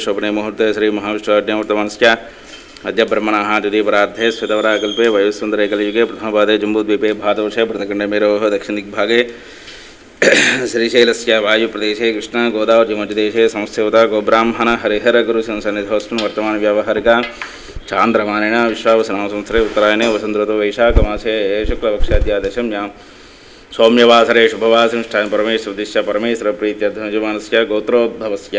शुभने मुहूर्ते श्री महाविष्णुराज्ञ वर्तमानस्य अद्य ब्रह्मणः द्वितीयपराध्ये श्वेतवराकल्पे वयुसुन्दरे कलियुगे प्रथमपादे जुम्बूद्वीपे भादोषे प्रथमखण्डे वायु प्रदेश कृष्ण वायुप्रदेशे कृष्णगोदावरीमध्यदेशे संस्थ्यवता गोब्राह्मण हरिहरगुरुसंसन्निधोऽस्मिन् वर्तमानव्यावहारिका చాంద్రమానేన విశ్వావసనామ సంవత్సరే ఉత్తరాయణే వసుంధరతో వైశాఖమాసే శుక్లపక్షాద్యాదశం యాం. సౌమ్యవాసరే శుభవాసనుష్టాన్ పరమేశ్వర దిశ్య పరమేశ్వర ప్రీత్యర్థం యజమానస్య గోత్రోద్భవస్య.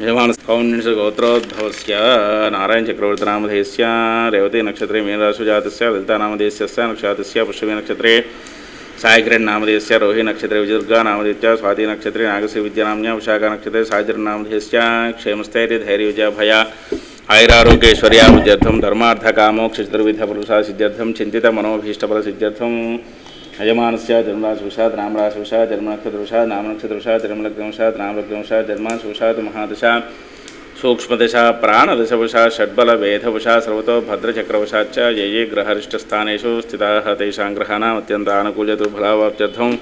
यजमानस्थौण्यस गोत्रोद्भवस्य नारायणचक्रवर्तिनामधेयस्य, रेवती नक्षत्रे मीनराशुजातस्य, ललितानामधेयस्य पुष्पी नक्षत्र नक्षत्रे सायकिरण्नामधेयस्य रोहि नक्षत्र विजुर्गा नामधेय स्वाति नक्षत्र नागसी विद्यानाम विशाखा नक्षत्र साजिण नामधेय नक्षत्रे विजदुर्गानामधेयस्य भय नागस्य विद्यानाम्न्या कामोक्ष चतुर्विध पुरुषा सिद्ध्यर्थम धर्मार्थकामोक्षचतुर्विधपुरुषा सिद्ध्यर्थं सिद्ध्यर्थम यजमानस्य जन्मराशिवशात् रामराशिवशात् जन्मनक्षत्रवशात् नामनक्षत्रवशात् जन्मलग्नवशात् नामलग्नवशात् जन्मांशवशात् महादशा। सूक्ष्मदशा, प्राणदशवशा षड्बलवेधवशा सर्वतो भद्रचक्रवशाच्च ये ये ग्रहरिष्टस्थानेषु स्थिताः तेषां ग्रहाणाम् अत्यन्तानुकूलतुर्फलावाप्त्यर्थम्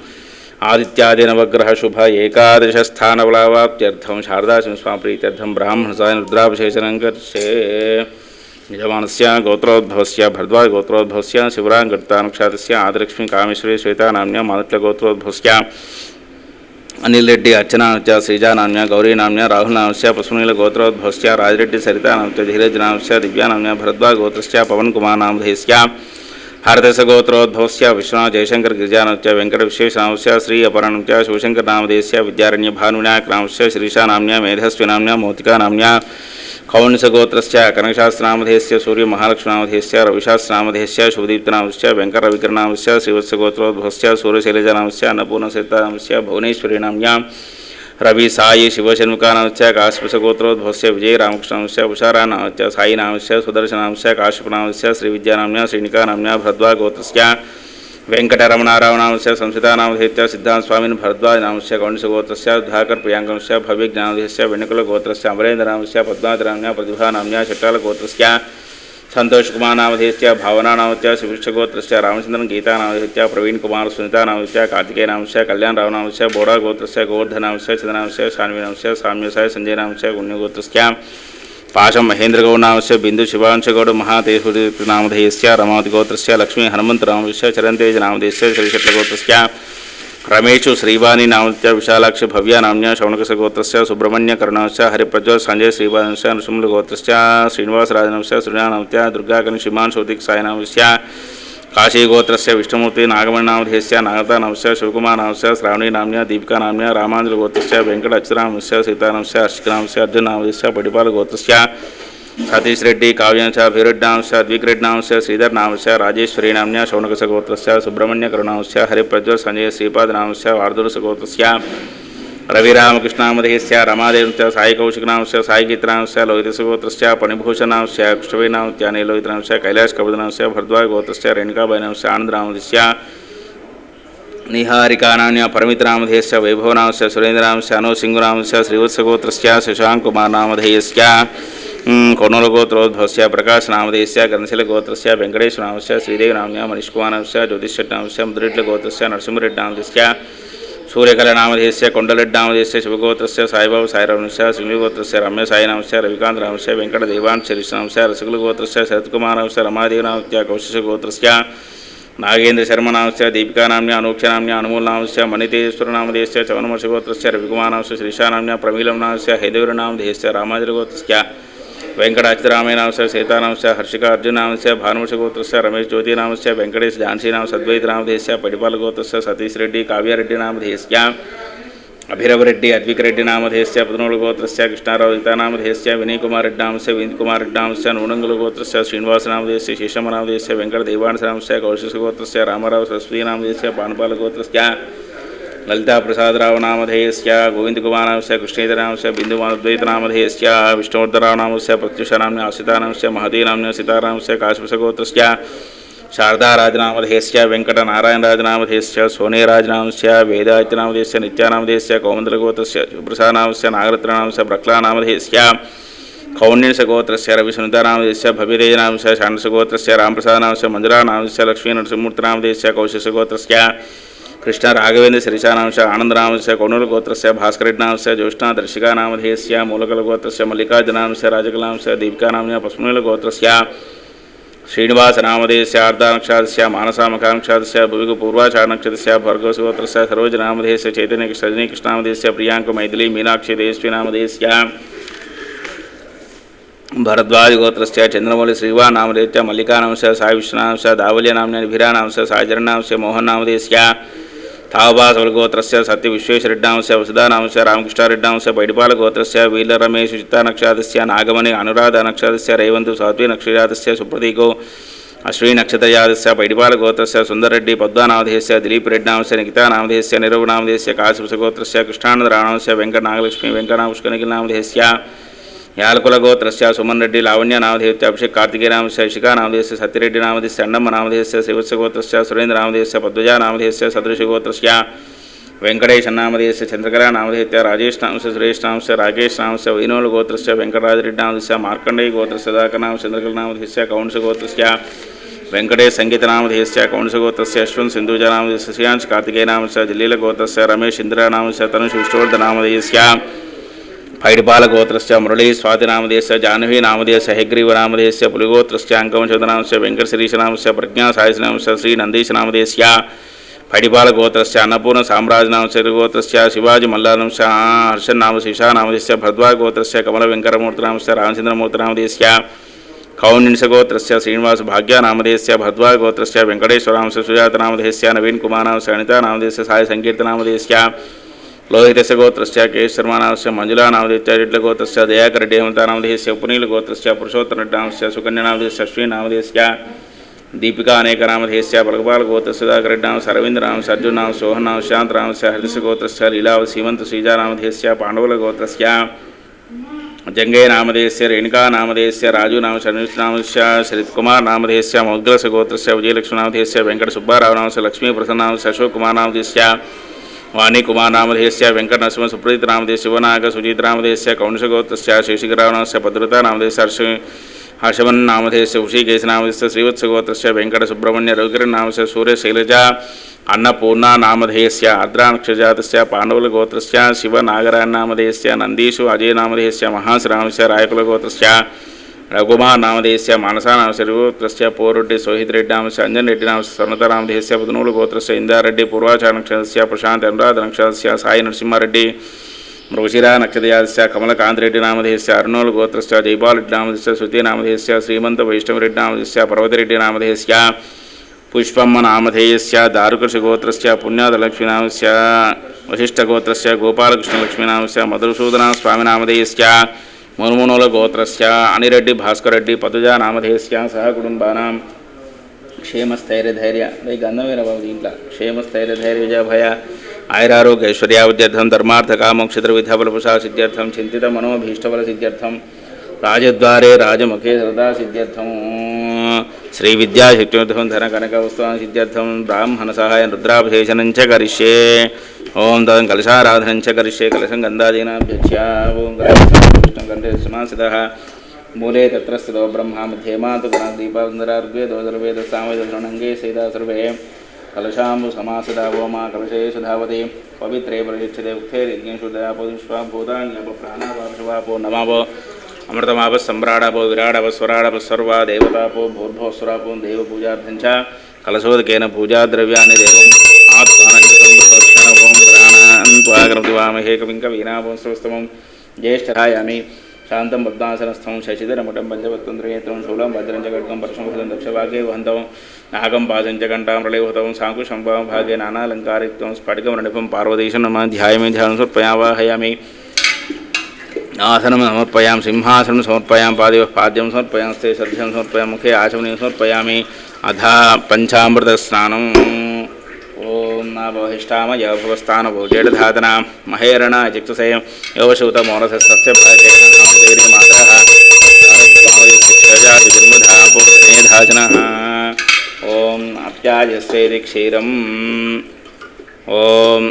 आदित्यादिनवग्रहशुभ एकादशस्थानबलावाप्त्यर्थं शारदाशिवस्वाप्रीत्यर्थं ब्राह्मणसाय रुद्राभिषेचनं कर्षे। यजमानस्य गोत्रोद्भवस्य भरद्वाजगोत्रोद्भवस्य शिवराङ्गतानुक्षातस्य आदिलक्ष्मी कामेश्वरी श्वेतानाम्न्या मानिट्यगोत्रोद्भवस्य अनिलरेड्डी अर्चनानाम्च्या श्रीजानाम्न्या गौरीनाम्न्या गोत्रोद्भव से राजरेड्डी सरितानाम्च धीरजनामस्य दिव्यानाम्न्या हरदेश गोत्रोद्भव से विश्वनाथ जयशंकर गिरिजानामस्य वेङ्कटविश्वेशनामस्य श्री अपराणमस्य शिवशङ्करनामधेयस्य मेधस्वी श्रीशानाम्न्या मोतिका मोतिकानाम्न्या कौण्डसगोत्रस्य से सूर्यमहालक्ष्मणामधेयस्य रविशास्त्रामधेयस्य, शुभदीप्तनामस्य वेङ्कटरविकरनामस्य श्रीवत्सगोत्रोद्भवस्य सूर्यशैलजनामस्य अन्नपूर्णसीतानामस्य भुवनेश्वरीनाम्यां रवि साई शिवशन्मुखानाम से काश्यपगोत्रोद्भवस् विजय रामकृष्णनाम से उषारानाम शिवशन्मुखानामश्च काश्यपसगोत्रोद्भवस्य विजयरामकृष्णांश्च उषारानामश्च साईनामश्च सुदर्शनांश्च काश्यपनामस्य, श्रीविद्यानाम्या, श्रीनिकानाम्या भरद्वागोत्र वेंकटरमणाराव नाम से संसिता नाम हेत सिद्धांत स्वामीन भरद्वाज नाम से कौंडशगोत्र उद्धाकर प्रियांग से भव्य ज्ञान से वेणुकुल गोत्र से अमरेन्द्र नाम से पद्मातिराम्या प्रतिभा नाम्या शटाल गोत्र संतोष कुमार नाम से भावना नाम से शिवृक्ष गोत्र से रामचंद्र गीता नाम से प्रवीण कुमार वेङ्कटरमणारावणांस्य संहितानामधीत्या सिद्धान्तस्वामिन् भरद्वाजनामस्य कौण्डसगोत्रस्य धाकर् प्रियाङ्गंस्य भव्यज्ञानधीस्य वेणुकुलगोत्रस्य, अमरेन्द्रनामस्य पद्मादिनाम्या प्रतिभानाम्या शट्टालगोत्रस्य सन्तोषकुमारनामधीत्या भावनानामत्या सुभिक्षगोत्रस्य रामचन्द्रन् गीतानामधीत्या प्रवीणकुमार सुनीतानामधीत्या, कार्तिकेयनामस्य, कल्याणरावनामस्य बोडागोत्रस्य गोवर्धनामस्य, चन्द्रनामस्य शान्विनामस्य साम्यसाय सञ्जयनामस्य पुण्यगोत्रस्य పాశం మహేంద్రగౌడాంశ బిందు శివాంశగౌడ మహాతేశ్వరినామధేయస్య రమావతి గోత్రస్య లక్ష్మీ హనుమంత రామవిశ్య చరంతేజ నామధేయస్య శ్రీశట్ల గోత్రస్య రమేషు శ్రీవాణి నామత్య విశాలాక్ష భవ్య నామ్య శౌనకస గోత్రస్య సుబ్రహ్మణ్య కరుణాంశ హరిప్రజ్వల్ సంజయ్ శ్రీవాంశ నృసింహుల గోత్రస్య శ్రీనివాసరాజనవశ సృజానామత్య దుర్గాకని శ్రీమాన్ సౌదిక్ సాయనామస్య కాశీగోత్రస్య విష్ణుమూర్తి నాగమణినామధేస్య నాగతానాంశ శివకుమారనాంశ శ్రావణీనామ్య దీపికానామ్య రామాంజలగోత్రస్య వెంకట అక్షరాంశ సీతానాంశ అర్షికనాంశ పడిపాల గోత్రస్య సతీష్ రెడ్డి కావ్యాంశ అభిరెడ్డాంశ ద్విక్రెడ్డాంశ శ్రీధర్నాంశ రాజేశ్వరీనామ్య శౌనకసగోత్రస్య సుబ్రహ్మణ్య కరుణాంశ హరిప్రజ్వల్ సంజయ శ్రీపాదనాంశ వార్ధురసగోత్రస్య रविरामकृष्णामधेयस्य रमादेवस्य साईकौशिकनांश साईगीतनांश लोहितसगोत्रस्य पणिभूषणांश कुष्ठवीनांश्च लोहितनांश कैलाशकपदनांश भरद्वाजगोत्रस्य रेणुकाबैनांश आनन्दनामधेयस्य निहारिकानाम्य परमितनामधेयस्य वैभवनामस्य सुरेन्द्रनामस्य अनुसिंहनामस्य श्रीवत्सगोत्रस्य शशाङ्कुमारनामधेयस्य कोनोलगोत्रोद्भवस्य प्रकाशनामधेयस्य कर्णशिलगोत्रस्य वेङ्कटेश्वरनामस्य श्रीदेवनाम्य मनीष्कुमारनामस्य ज्योतिषट्नामस्य मुद्रेड्लगोत्रस्य సూర్యకళనామధేస్య కొండలెడ్డామధేస్య శివగోత్రస్య సాయిబాబు సాయిరాంశ సింహగోత్రస్య రమ్య సాయినాంశ రవికాంత్ రాంశ వెంకట దేవాంశరిశ్రాంశ రసకులగోత్రస్య శరత్కుమారాంశ రమాదేవనాంశ కౌశిషగోత్రస్య నాగేంద్ర శర్మనాంశ దీపికానామ్య అనూక్షనామ్య అనుమూలనాంశ మణితేశ్వరనామధేస్య చవనమశగోత్రస్య రవికుమారాంశ శ్రీశానామ్య ప్రమీలంనాంశ హేదేవరనామధేస్య రామాజరగోత్రస్య वेंकटाचरामयनामस्य सीतानामस्य हर्षिकार्जुनामस्य भानुषगोत्रस्य रमेशज्योतिनामस्य वेङ्कटेशजान्सीनाम सद्वैतनामधेयस्य परिपालगोत्रस्य, सतीशरेड्डी काव्यारेड्डीनामधेयस्याम् अभिरवरेड्डी अद्विकरेड्डीनामधेयस्य पुनोलगोत्रस्य कृष्णारावजितानामधेयस्य विनयकुमाररेड्डांस्य से नूनङ्गलगोत्रस्य श्रीनिवासनामधेयस्य शेषमनामधेयस्य वेङ्कटदेवाणसनामस्य कौशिकगोत्रस्य, रामराव सरस्वतीनामधेयस्य पानपालगोत्रस्य ललिताप्रसादरावनामधेयस्य गोविन्दकुमारनामस्य कृष्णेतनामस्य बिन्दुमाद्वैतनामधेयस्य विष्णुवर्धरावनामस्य प्रत्युषनाम्य आशितानामस्य महतीनाम्य सीतारामस्य काश्मीसगोत्रस्य శారదారాజనామధేయస్య వెంకటనారాయణరాజనామధేయస్య సోనేరాజనామస్య వేదాయతనామధేయస్య నిత్యానామధేయస్య కౌమందలగోత్రస్య శుభ్రసానామస్య నాగరత్ననామస్య బ్రక్లానామధేయస్య కౌన్యసగోత్రస్య రవిసునితానామధేయస్య భవ్యదేయనామస్య షాండసగోత్రస్య రామప్రసాదనామస్య మంజురానామస్య లక్ష్మీ నరసింహమూర్తినామధేయస్య కౌశికగోత్రస్య కృష్ణ రాఘవేంద్ర శిరీషానాంశ ఆనందనామస్య కౌణులగోత్రస్య భాస్కరెడ్నాంశ జ్యోష్ణ దర్శికానామధేయస్య మూలకల గోత్రస్య మల్లికార్జునాంశ రాజకలాంశ దీపికానాంశ పస్మూలగోత్రస్య శ్రీనివాసనామధేయస్య అర్ధానక్షాదస్య మానసామకాంక్షాదస్య భువిగు పూర్వాచారనక్షత్రస్య భర్గవసుగోత్రస్య సరోజనామధేయస్య చైతన్య సజనీకృష్ణామధేయస్య ప్రియాంక మైథిలి మీనాక్షి దేశ్వీనామధేయస్య భరద్వాజగోత్రస్య చంద్రమౌళి శ్రీవానామధేత్య మల్లికానాంశ సాయి విష్ణునాంశ దావల్యనామ్న నిభిరానాంశ సాయిజరణాంశ మోహన్నామధేస్య తావబాసవలగోత్రస్య సత్య విశ్వేశ్వరెడ్డాంశ వసుధానాంశ రామకృష్ణారెడ్డాంశ బైడిపాల గోత్రస్య వీల రమేష్ చిత్తానక్షాదస్య నాగమణి అనురాధ నక్షాదస్య రేవంతు సాత్వి నక్షయాదస్య సుప్రతీకో అశ్వీ నక్షత్రయాదస్య బైడిపాలగోత్రస్య సుందరరెడ్డి పద్మానామధేస్య దిలీప్ రెడ్డాంశ నిఖితానామధేస్య నిరవనామధేస్య కాశిపుసగోత్రస్య కృష్ణానందరాణంశ వెంకటనాగలక్ష్మి వెంకటనాపుష్కనిఖిలనామధేస్య యాలకులగోత్రస్య సుమన్ రెడ్డి లావణ్య నామధేయస్య అభిషేక్ కార్తికేయ నామధేయ శిఖా నామధేయస్య సత్యరెడ్డి నామధేయస్య అన్నమ్మ నామధేయస్య గోత్రస్య సురేంద్ర నామధేయస్య పద్వజా నామధేయస్య సదృశగోత్రస్య వెంకటేశ నామధేయస్య చంద్రకళ నామధేయస్య రాజేష్ నామస్య సురేష్ నామస్య రాకేష్ నామస్య వైనోలు గోత్రస్య వెంకటరాజరెడ్డి నామధేయస్య మార్కండేయ గోత్రస్య దాక నామ చంద్రకళ నామధేయస్య కౌంస గోత్రస్య వెంకటేశ్ సంగీత నామధేయస్య కౌంస గోత్రస్య యశ్వంత్ సింధూజ నామధేయస్య శ్రీయాంశ్ కార్తికేయ నామస్య జిల్లీల గోత్రస్య రమేష్ ఇంద్ర నామస్య తనుష్ విష్ణువర్ధ నామధేయస్య फैडिपालगोत्रस्य मुरळी स्वातिनामधेयस्य जाह्नवीनामधेयस्य हेग्रीवनामधेयस्य पुलिगोत्रस्य अङ्कवंशोदनांस्य वेङ्कटशिरीशनामस्य प्रज्ञासायसनामस्य श्रीनन्दीशनामधेयस्य फैडिपालगोत्रस्य अन्नपूर्णसाम्राजनामस्य ऋगोत्रस्य शिवाजीमल्लानांस्य हर्षन्नामस्य ईशानामधेयस्य भद्वागोत्रस्य कमलवेङ्कटमूर्तिनामस्य रामचन्द्रमूर्तिनामधेयस्य कौण्डिंसगोत्रस्य श्रीनिवासभाग्यानामधेयस्य नाम वेङ्कटेश्वरांस्य सुजातनामधेयस्य नवीनकुमारांस्य साय सायसङ्कीर्तनामधेयस्य భాగ్యానామదేశ్య భద్వాగోత్రస్య వెంకటేశ్వరాంశ సుజాతనామదేశ్య నవీన్ కుమారాంశ అనితానామదేశ్య సాయి సంకీర్తనామదేశ్య లోహితస్య గోత్రస్య కేశర్మానామస్య మంజులానామదేశ్య రెడ్లగోత్రస్య దయాకరెడ్డి హేమంతానామదేశ్య ఉపనీలగోత్రస్య పురుషోత్తరడ్డాంశ సుకన్యనామదేశ్య అశ్వినామదేశ్య దీపికా అనేకనామధేశ్య పలకపాలగోత్రస్య సుధాకరెడ్డాంశ అరవిందనాంశ అర్జునాంశ సోహనాంశ శాంతనాంశ హరిదశగోత్రస్య లీలావ సీమంత శ్రీజానామధేశ్య పాండవులగోత్రస్య జంగయ్య నామధేయస్య రేణుకా నామధేయస్య రాజు నామ శరణామస్య శరత్ కుమార్ నామధేయస్య మౌద్గలస గోత్రస్య విజయలక్ష్మి నామధేయస్య వెంకట సుబ్బారావు నామస్య లక్ష్మీ ప్రసన్నామస్య అశోక్ కుమార్ నామధేయస్య వాణి కుమార్ నామధేయస్య వెంకట నరసింహ సుప్రీత నామధేయ శివనాగ సుజీత్ నామధేయస్య కౌంసగోత్రస్య శేషికరావు నామస్య భద్రత నామధేయస్య హర్ష హర్షవన్ నామధేయస్య ఉషీకేశ నామధేయస్య శ్రీవత్సగోత్రస్య వెంకట సుబ్రహ్మణ్య రవికిరణ్ నామస్య సూర్య శైలజ అన్నపూర్ణ నామధేయస్య ఆర్ద్రానక్షజాతస్య పాండవుల గోత్రస్య శివ నాగరాయణ నామధేయస్య నందీషు అజయ నామధేయస్య మహాశ్రామస్య రాయకుల గోత్రస్య రఘుమార్ నామధేయస్య పోరెడ్డి సోహిత్ రెడ్డి నామస్య అంజన్ రెడ్డి నామస్య స్వర్ణత నామధేయస్య పదనూలు గోత్రస్య ఇందారెడ్డి పూర్వాచార నక్షత్రస్య ప్రశాంత్ అనురాధ నక్షత్రస్య సాయి నరసింహారెడ్డి మృగశిరా నక్షత్రయాదస్య కమలకాంతిరెడ్డి నామధేయస్య అరుణోలు గోత్రస్య జైపాలరెడ్డి నామధేయస్య శృతి నామధేయస్య శ్రీమంత వైష్ణవరెడ్డి నామధేయస్య పర్వతిరెడ్డి నామధేయస్య పుష్పమ్మ నామధేయస్య దారుకృషగోత్రస్య పుణ్యాదలక్ష్మీనామస్య వశిష్ఠగోత్రస్య గోపాలకృష్ణలక్ష్మీనామస్య మధుసూదన స్వామినామధేయస్య మునుమునుల గోత్రస్య అనిరెడ్డి భాస్కరెడ్డి పతుజా నామధేస్య సహ కుటుంబానాం క్షేమస్థైర్యధైర్య ఈ గంధం వేరే బాబు దీంట్లో క్షేమస్థైర్యధైర్య విజయభయ ఆయురారోగ్య ఐశ్వర్యావిద్యర్థం ధర్మార్థ కామోక్షిద్ర విద్యాబలపుషా సిద్ధ్యర్థం చింతిత మనోభీష్టఫల సిద్ధ్యర్థం రాజద్వారే రాజముఖే సదా సిద్ధ్యర్థం శ్రీ విద్యా విద్యాశక్త్యుద్ధం ధన కనక వస్తువాన సిద్ధ్యర్థం బ్రాహ్మణ సహాయం రుద్రాభిషేచనం చ కరిష్యే. ఓం తదం కలశారాధనం చ కరిష్యే. కలశం గంధాదీనాభ్యక్ష ఓం కృష్ణం కంఠే సమాసిత మూలే తత్ర స్థితో బ్రహ్మ మధ్యే మాతు గణదీపాందరార్గ్వే దోదరవేద సామవేదంగే సైదా సర్వే కలశాంబు సమాసిద ఓమా కలశే సుధావతి. పవిత్రే పరిచితే ఉక్తే యజ్ఞశుద్ధయాపో విశ్వాభూతాన్యప ప్రాణాపాశువాపో నమాపో అమృతమాప సంభ్రాడాపో విరాడప స్వరాడప సర్వా దేవతాపో భూర్భోస్వరాపో దేవ పూజార్థం చ కలశోదకేన పూజాద్రవ్యాన్ని దేవం ఆత్మానం ఓం వామహే కవింక వీణాపం స్వస్తమం జ్యేష్ఠాయామి శాంతం పద్మాసనస్థం శశిధరముటం పంచవత్తంత్రయేత్రం శూలం భద్రం చ ఖడ్గం పరశుభదం దక్షభాగే వహంతం నాగం పాదం చ కంఠాం ప్రళయహుతం సాంకుశం భాగే నానాలంకారిత్వం స్ఫటికం రణిపం పార్వతీశం నమ ధ్యాయమే ధ్యానం సమర్పయావాహయామి आसनम समर्पयाम सिंहासन समर्पयाम पाद पाद्यम समर्पयाम स्थे सद्भ्यं समर्पयाम, मुखे आचमनीयं समर्पयामि। अथ पञ्चामृतस्नानम् ॐ नावहिष्ठाम यभवस्थानभो जडधातना महेरण चिक्षुस योगशूत मादरेण मादरः पुष्पमेधाचनः ॐ अप्याजस्येति क्षीरम् ॐ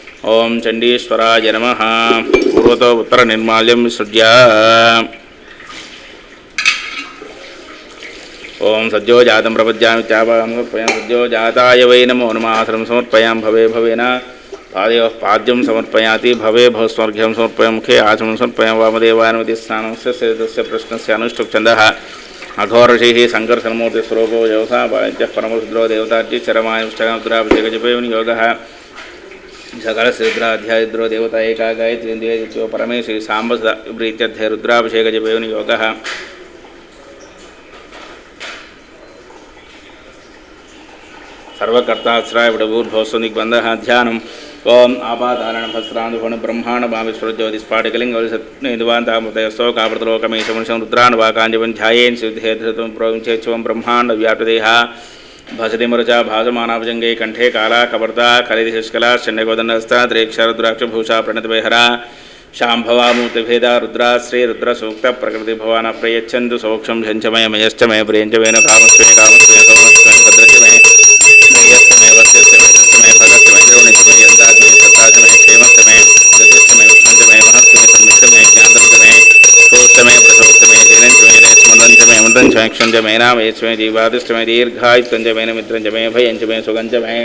ओम चंडीश्वराय नम। पूर्वत उत्तर निर्माल्यम सृज्य ओम सज्जो जात प्रपद्यामि चापां सज्जो जाताय वै नमो नमाश्रम समर्पयाम भवे भवेन पाद पाद्यं समर्पयाति भवे भवस्वर्घ्यं समर्पय मुखे आचमनं समर्पयामि। वामदेवानुमति स्नानस्य सेतस्य प्रश्नस्य अनुष्टुप्छन्दः। अघोषिः सङ्कर्षणमूर्तिस्वरूपो योसा योग परमशुद्रो देवतार्चि चरमायुष्टकां दुराभिषेकजपयोनियोगः ఏకా గాయత్రి పరమేశ్వరి సాంబ ప్రీత్యర్థ రుద్రాభిషేకజపయోని యోగ సర్వకర్తాశ్రాయ విడభూర్భవస్వదిగ్బంధ ధ్యానం ఓం ఆపాదాన భస్రానుభణ బ్రహ్మాండ భామేశ్వరజ్యోతి స్ఫాటికలింగనివాంతామృతయస్తో కాపృతలోకమేశముషం రుద్రానువాకాంజవం ధ్యాయేన్ సిద్ధేధృతం भाषते मुरचा भासमानाभजङ्गे कंठे काला कवर्दा कलिदिशुष्कला शण्यगोदण्डहस्ता द्रेक्षरुद्राक्षभूषा प्रणतवेहरा, शाम्भवा, मूर्तिभेदा, रुद्रा श्रीरुद्रसूक्तप्रकृतिभवान् प्रयच्छन्तु सौक्षं झञ्चमय मयश्च मय प्रियञ्च मेन कामस्वे कामस्वे, सौमस्वे भद्रश्मे नयस्मय वर्षस्य वर्षस्मय भगस्मय क्षेमस्तमय ചാക്ഷുഞ്ചമേ നാമേശ്വമേ ജീവാദിഷ്ടമേ ദീർഘായുത്തഞ്ചമേ മിത്രഞ്ചമേ ഭയഞ്ചമേ സുഗഞ്ചമേ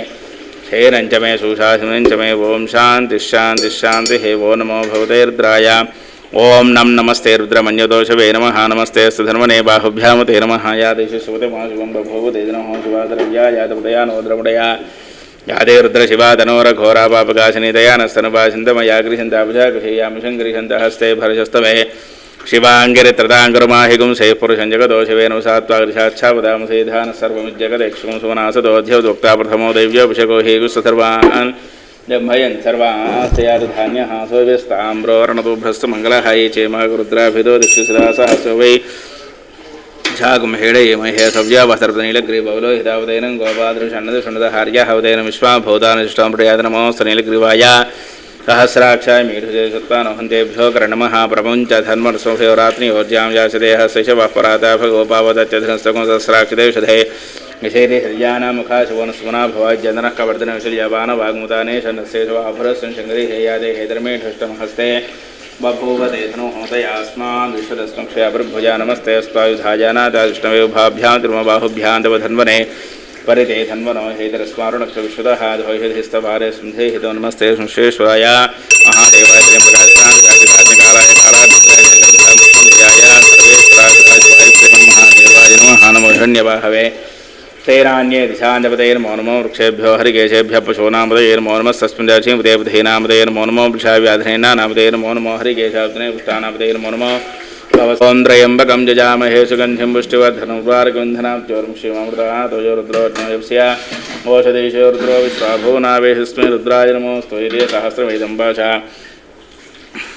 ക്ഷേരഞ്ചമേ സുഷാസിനഞ്ചമേ ഓം ശാന്തി ശാന്തി ശാന്തി ഹേ ഓ നമോ ഭവതേർദ്രായ ഓം നം നമസ്തേ രുദ്രമന്യദോഷവേ നമ നമസ്തേ സുധർമ്മനേ ബാഹുഭ്യാമ തേ നമ യാദേശുസുപതിമാശുഭം ബഭൂവ തേജനമോ ശിവാദരവ്യ യാദപതയാ നോദ്രമുടയ यादे रुद्रशिवादनोरघोरापापकाशनि दयानस्तनपाचिन्तमयाग्रिहन्तापजागृहेयामिषङ्गृहन्त हस्ते भरशस्तमे రుద్ర శివాదనోర ఘోరా శివాంగిరిత్రదాంగురుమాహిగుం సే పురుషం జగదోషవేను సాత్వాగృషాచ్ఛాపదామసేధాన సర్వమిజ్జగదక్షుం సుమనాసదోధ్యోక్తా ప్రథమో దైవ్యోభిషకో హేగు సర్వాన్ జంభయన్ సర్వాస్తయాధాన్య సోవ్యస్తామ్రోరణతో భ్రస్తు మంగళహాయే చేమాగురుద్రాభిదో దిక్షుశిరాసహస్వ వై ఝాగుమహేళే మహే సవ్యావసర్పనీలగ్రీవలో హితావదైనం గోపాదృషన్నద షణ్ణదహార్య హవదైనం విశ్వాభూతానిష్టాం ప్రయాదనమోస్త నీలగ్రీవాయ సహస్రాక్షాయ మీఢుజే సత్వానోహంతేభ్యో కరణమః ప్రపంచ ధన్మర్సోభయోరాత్రి యోజ్యాం యాసదేహ శశవ పరాతాభ గోపావదత్యధనస్తకం సహస్రాక్షిదేషధే నిషేధే హృదయానాముఖా శివనస్మనా భవాజ్జనః కవర్ధన విశల్యపాన వాగ్ముతానే షణస్యేషవాభరస్వం శంకరీ హేయాదే హేదరమేఢష్టమహస్తే బభూవ దేధనో హోతయాస్మాన్ విశ్వదస్మక్షయాభిర్భుజా నమస్తే స్వాయుధాజానాదావిష్ణవేభాభ్యాం తిరుమబాహుభ్యాంతవధన్వనే పరితే ధన్వనో హేతరస్మారుణక్ష విశ్వదः ద్వైహిధిస్తవారే స్మిధేహితో నమస్తే సంశ్వేశ్వరాయ మహాదేవాయ త్ర్యంబకాయ కాళాయ కాళాభిష్టాయ సర్వేశ్వరాయ శ్రీమన్మహాదేవాయ నమః నమో హిరణ్యవాహవే తైరాణ్యే దిశాంజపతైర్మో నమో వృక్షేభ్యో హరికేశేభ్య పశూనామదైర్మో నమస్తస్మిన్ దేవదేవధీనామదైర్మో నమో వృక్షావ్యాధీనామదైర్మో నమో హరికేశాబ్దనే పుష్టానామదైర్మో నమో భవసోంద్రయంబకం జజామహే సుగంధిం పుష్టివర్ధనుర్వారగంధనాబ్జోరం శివమృతోజో రుద్రోజ్ఞస్య ఓషధీశో రుద్రో విశ్వాభూనావేశస్మి రుద్రాయ నమోస్తు ఇదే భాష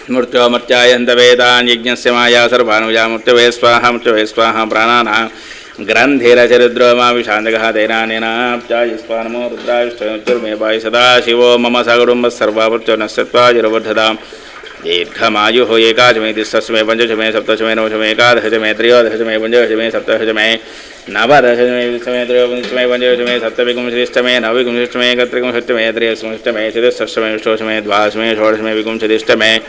మృత్యోమర్త్యాయంత వేదాన్ మాయా సర్వానుజా మృత్యవే స్వాహ మృత్యవే స్వాహ ప్రాణానా గ్రంథిరచరుద్రో మా విశాంతగः दीर्घमायु हो एकादशमें द्विष्ठमें पंचमें सप्तमें नवशमें एकादशमें त्रयोदशमें पंचदशमें सप्तदशमें नवदशमें विष्टमें त्रयोपमें पंचदशमें सप्तविकुम श्रेष्ठमें नवविकुम श्रेष्ठमें एकत्रिकुम षष्टमें त्रयस्कुम षष्टमें चतुष्ठमें षोषमें द्वासमें षोडशमें विकुम श्रेष्ठमें